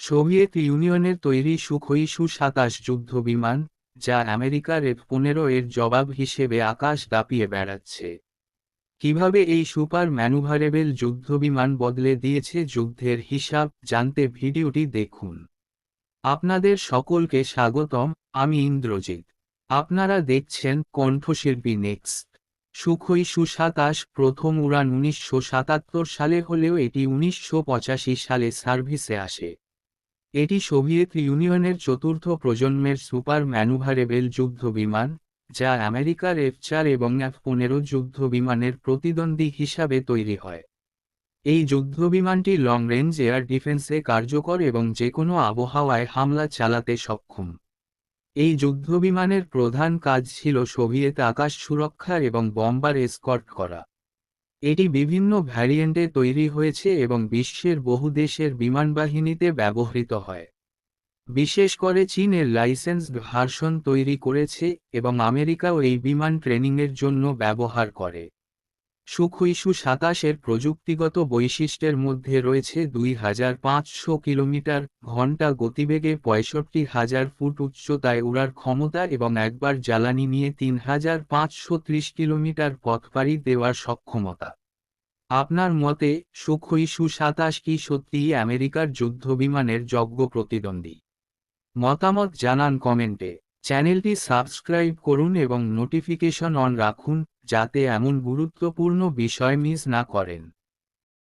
Soviet ইউনিয়নের তৈরি Sukhoi সু সাতাশ যুদ্ধবিমান যা আমেরিকার এফ পনেরো এর জবাব হিসেবে আকাশ দাপিয়ে বেড়াচ্ছে। কীভাবে এই সুপার ম্যানুভারেবল যুদ্ধবিমান বদলে দিয়েছে যুদ্ধের হিসাব জানতে ভিডিওটি দেখুন। আপনাদের সকলকে স্বাগতম, আমি ইন্দ্রজিৎ। আপনারা দেখছেন কণ্ঠশিল্পী নেক্সট। সুখই সুসাতাশ প্রথম উড়ান উনিশশো সাতাত্তর সালে হলেও এটি উনিশশো পঁচাশি সালে সার্ভিসে আসে। এটি সোভিয়েত ইউনিয়নের চতুর্থ প্রজন্মের সুপার ম্যানুভারেবল যুদ্ধবিমান যা আমেরিকার এফ চার এবং এফ পনেরো যুদ্ধবিমানের প্রতিদ্বন্দ্বী হিসাবে তৈরি হয়। এই যুদ্ধবিমানটি লং রেঞ্জ এয়ার ডিফেন্সে কার্যকর এবং যে কোনো আবহাওয়ায় হামলা চালাতে সক্ষম। এই যুদ্ধবিমানের প্রধান কাজ ছিল সোভিয়েত আকাশ সুরক্ষা এবং বম্বার এসকর্ট করা। এটি বিভিন্ন ভ্যারিয়েন্টে তৈরি হয়েছে এবং বিশ্বের বহু দেশের বিমানবাহিনীতে ব্যবহৃত হয়। বিশেষ করে চীনের লাইসেন্স ভার্সন তৈরি করেছে এবং আমেরিকাও এই বিমান ট্রেনিংয়ের জন্য ব্যবহার করে। সুখুইশু সাতাশের প্রযুক্তিগত বৈশিষ্ট্যের মধ্যে রয়েছে দুই হাজার পাঁচশো কিলোমিটার, ঘণ্টা গতিবেগে পঁয়ষট্টি হাজার ফুট উচ্চতায় উড়ার ক্ষমতা এবং একবার জ্বালানি নিয়ে তিন হাজার পাঁচশো ত্রিশ কিলোমিটার পথ পাড়ি দেওয়ার সক্ষমতা। আপনার মতে সুখুইশু সাতাশ কি সত্যিই আমেরিকার যুদ্ধবিমানের যজ্ঞ প্রতিদ্বন্দ্বী? মতামত জানান কমেন্টে। চ্যানেলটি সাবস্ক্রাইব করুন এবং নোটিফিকেশন অন রাখুন। যাতে এমন গুরুত্বপূর্ণ বিষয় মিস না করেন।